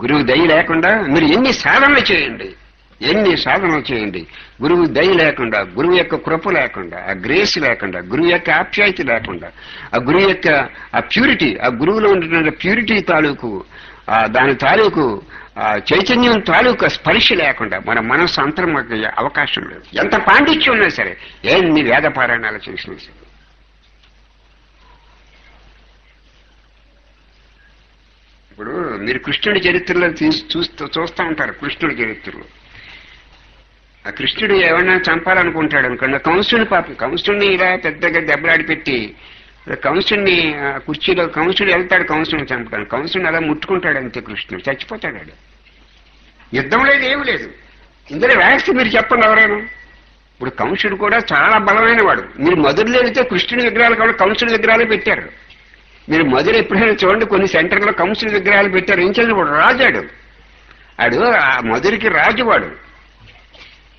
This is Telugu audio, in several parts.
గురువు దయ లేకుండా మీరు ఎన్ని సాధనలు చేయండి ఎన్ని సాధనలు చేయండి. గురువు దయ లేకుండా గురువు యొక్క కృప లేకుండా ఆ గ్రేస్ లేకుండా గురువు యొక్క ఆప్యాయత లేకుండా ఆ గురువు యొక్క ఆ ప్యూరిటీ ఆ గురువులో ఉంటున్న ప్యూరిటీ తాలూకు ఆ దాని తాలూకు ఆ చైతన్యం తాలూకు స్పర్శ లేకుండా మన మనస్సు అంతరం అవకాశం లేదు. ఎంత పాండిత్యం ఉన్నా సరే ఎన్ని వేద పారాయణాలు చేసినా సరే. ఇప్పుడు మీరు కృష్ణుడి చరిత్రలో చూస్తూ చూస్తూ ఉంటారు కృష్ణుడి చరిత్రలో. ఆ కృష్ణుడు ఏమన్నా చంపాలనుకుంటాడు అనుకోండి. కంసుని పాపం కంసుడిని ఇలా పెద్దగా దెబ్బలాడి పెట్టి కంసుడిని ఆ కుర్చీలో కంసుడు వెళ్తాడు కంసుని చంపడానికి. కంసుని అలా ముట్టుకుంటాడు అంతే కృష్ణుడు. చచ్చిపోతాడు యుద్ధం లేదు ఏమి లేదు. ఇందులో వ్యాక్సి మీరు చెప్పండి ఎవరైనా. ఇప్పుడు కంసుడు కూడా చాలా బలమైన వాడు. మీరు మధురలో వెళితే కృష్ణుడి విగ్రహాలు కాబట్టి కంసుడి విగ్రహాలు పెట్టారు. మీరు మధుర ఎప్పుడైనా చూడండి కొన్ని సెంటర్లో కంసుడి విగ్రహాలు పెట్టారు. ఏం కూడా వాడు రాజాడు. ఆడు ఆ మధురికి రాజువాడు.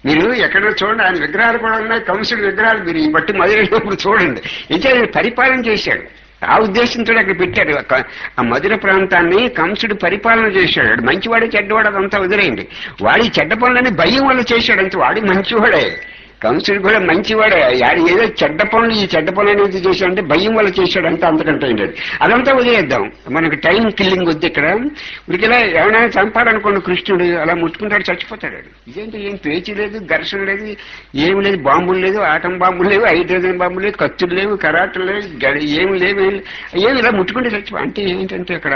మీరు ఎక్కడ చూడండి ఆయన విగ్రహాలు కూడా ఉన్నాయి కంసుడి విగ్రహాలు. మీరు ఈ బట్టి మధురైనప్పుడు చూడండి. ఇంకా పరిపాలన చేశాడు. ఆ ఉద్దేశంతో అక్కడ పెట్టాడు ఆ- మధుర ప్రాంతాన్ని కంసుడు పరిపాలన చేశాడు. మంచివాడే చెడ్డవాడు అదంతా వదిలేయండి. వాడి చెడ్డ పనులని భయం వల్ల చేశాడు. అంతే వాడి మంచివాడే. కంసుడు కూడా మంచివాడే. యాడు ఏదో చెడ్డ పనులు ఈ చెడ్డ పనులు అనేది చేశాడంటే భయం వల్ల చేశాడు అంతే అంతకంటే లేదు. అదంతా వదిలేద్దాం. మనకు టైం కిల్లింగ్ వద్దు ఇక్కడ. ఉడికిలా ఏమైనా చంపాలనుకోండి కృష్ణుడు అలా ముట్టుకుంటాడు చచ్చిపోతాడు ఇదేంటి? ఏం పేచీ లేదు ఘర్షణ లేదు ఏమి లేదు బాంబులు లేదు ఆటం బాంబులు లేవు హైడ్రోజన్ బాంబులు లేవు కత్తులు లేవు కరాటలు లేవు ఏమి లేవు ఏమి ఇలా ముట్టుకుంటే చచ్చిపో అంటే ఏంటంటే ఇక్కడ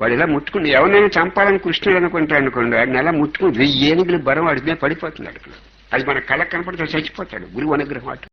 వాడు ఇలా ముట్టుకుని ఎవరినైనా చంపాలని కృష్ణుడు అనుకుంటాడు అనుకోండి వాడిని అలా ముట్టుకుని వెయ్యి ఏనుగులు బరం వాడి మీద పడిపోతున్నాడు అది మన కళ్ళకు కనపడితే చచ్చిపోతాడు. గురువు అనుగ్రహం అటు.